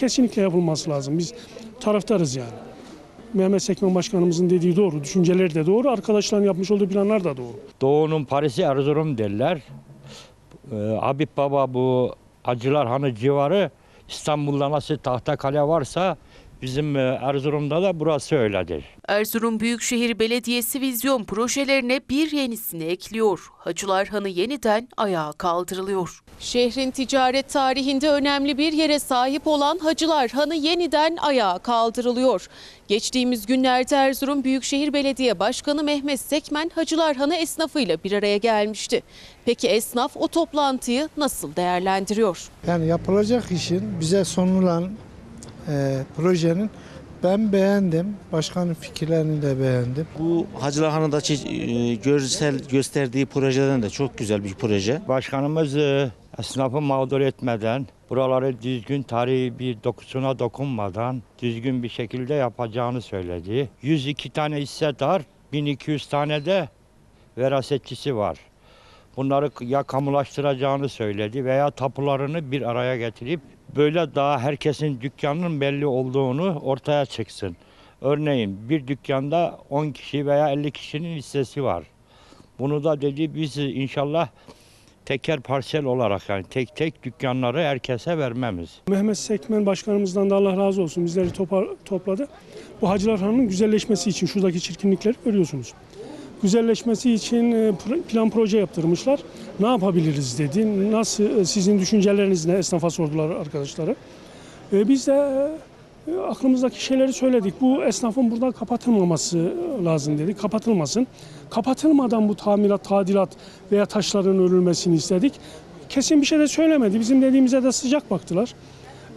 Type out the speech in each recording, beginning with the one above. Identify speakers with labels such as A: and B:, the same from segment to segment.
A: kesinlikle yapılması lazım. Biz taraftarız yani. Mehmet Sekmen Başkanımızın dediği doğru, düşünceleri de doğru, arkadaşların yapmış olduğu planlar da doğru.
B: Doğu'nun Paris'i Erzurum derler. Ee, Habib Baba bu Acılar Hanı civarı İstanbul'da nasıl tahta kale varsa bizim e, Erzurum'da da burası öyledir.
C: Erzurum Büyükşehir Belediyesi vizyon projelerine bir yenisini ekliyor. Hacılar Hanı yeniden ayağa kaldırılıyor. Şehrin ticaret tarihinde önemli bir yere sahip olan Hacılar Hanı yeniden ayağa kaldırılıyor. Geçtiğimiz günlerde Erzurum Büyükşehir Belediye Başkanı Mehmet Sekmen Hacılar Hanı esnafıyla bir araya gelmişti. Peki esnaf o toplantıyı nasıl değerlendiriyor?
D: Yani yapılacak işin bize sunulan e, projenin ben beğendim. Başkanın fikirlerini de beğendim.
E: Bu Hacılar Hanı'ndaki e, görsel gösterdiği projeden de çok güzel bir proje.
B: Başkanımız e, esnafı mağdur etmeden, buraları düzgün tarihi bir dokusuna dokunmadan düzgün bir şekilde yapacağını söyledi. 102 tane hissedar, 1200 tane de verasetçisi var. Bunları ya kamulaştıracağını söyledi veya tapularını bir araya getirip böyle daha herkesin dükkanının belli olduğunu ortaya çıksın. Örneğin bir dükkanda 10 kişi veya 50 kişinin hissesi var. Bunu da dedi biz inşallah teker parsel olarak yani tek tek dükkanları herkese vermemiz.
A: Mehmet Sekmen Başkanımızdan da Allah razı olsun bizleri topar, topladı. Bu Hacılar Hanı'nın güzelleşmesi için şuradaki çirkinlikleri görüyorsunuz. Güzelleşmesi için e, plan proje yaptırmışlar. Ne yapabiliriz dedi. Nasıl e, sizin düşünceleriniz ne esnafa sordular arkadaşları. E, Biz de aklımızdaki şeyleri söyledik. Bu esnafın burada kapatılmaması lazım dedik. Kapatılmasın. Kapatılmadan bu tamirat, tadilat veya taşların örülmesini istedik. Kesin bir şey de söylemedi. Bizim dediğimize de sıcak baktılar.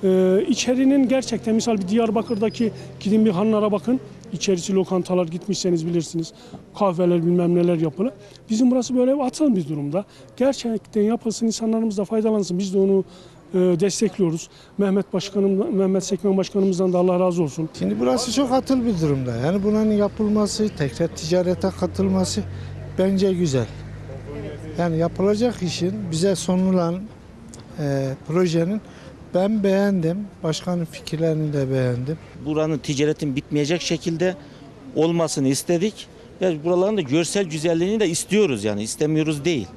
A: Ee, içerinin gerçekten misal bir Diyarbakır'daki gidin bir hanlara bakın. İçerisi lokantalar gitmişseniz bilirsiniz. Kahveler bilmem neler yapılı. Bizim burası böyle atıl bir durumda. Gerçekten yapılsın insanlarımız da faydalansın. Biz de onu e, destekliyoruz. Mehmet Başkanım, Mehmet Sekmen Başkanımızdan da Allah razı olsun.
D: Şimdi burası çok atıl bir durumda. Yani bunun yapılması, tekrar ticarete katılması bence güzel. Yani yapılacak işin bize sunulan e, projenin ben beğendim. Başkanın fikirlerini de beğendim.
E: Buranın ticaretin bitmeyecek şekilde olmasını istedik. Ve buraların da görsel güzelliğini de istiyoruz yani istemiyoruz değil.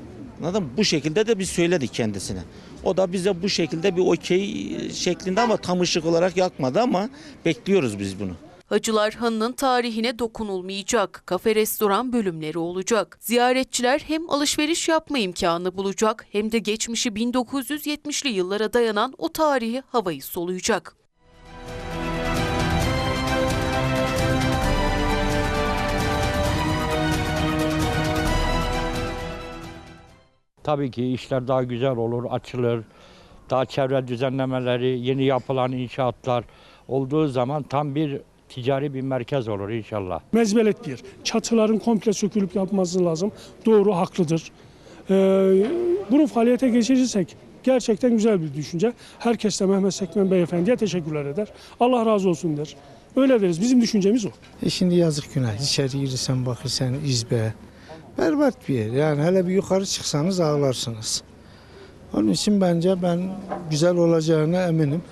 E: Anladın mı? Bu şekilde de biz söyledik kendisine. O da bize bu şekilde bir okey şeklinde ama tam ışık olarak yakmadı ama bekliyoruz biz bunu.
C: Hacılar Hanı'nın tarihine dokunulmayacak, kafe restoran bölümleri olacak. Ziyaretçiler hem alışveriş yapma imkanı bulacak hem de geçmişi 1970'li yıllara dayanan o tarihi havayı soluyacak.
B: Tabii ki işler daha güzel olur, açılır. Daha çevre düzenlemeleri, yeni yapılan inşaatlar olduğu zaman tam bir ticari bir merkez olur inşallah.
A: Mezbelet bir. Çatıların komple sökülüp yapması lazım. Doğru, haklıdır. Ee, bunu faaliyete geçirirsek gerçekten güzel bir düşünce. Herkes de Mehmet Sekmen Beyefendi'ye teşekkürler eder. Allah razı olsun der. Öyle deriz. Bizim düşüncemiz o.
D: E şimdi yazık günah. İçeri girsen bakırsan izbe. Berbat bir yer. Yani hele bir yukarı çıksanız ağlarsınız. Onun için bence ben güzel olacağına eminim.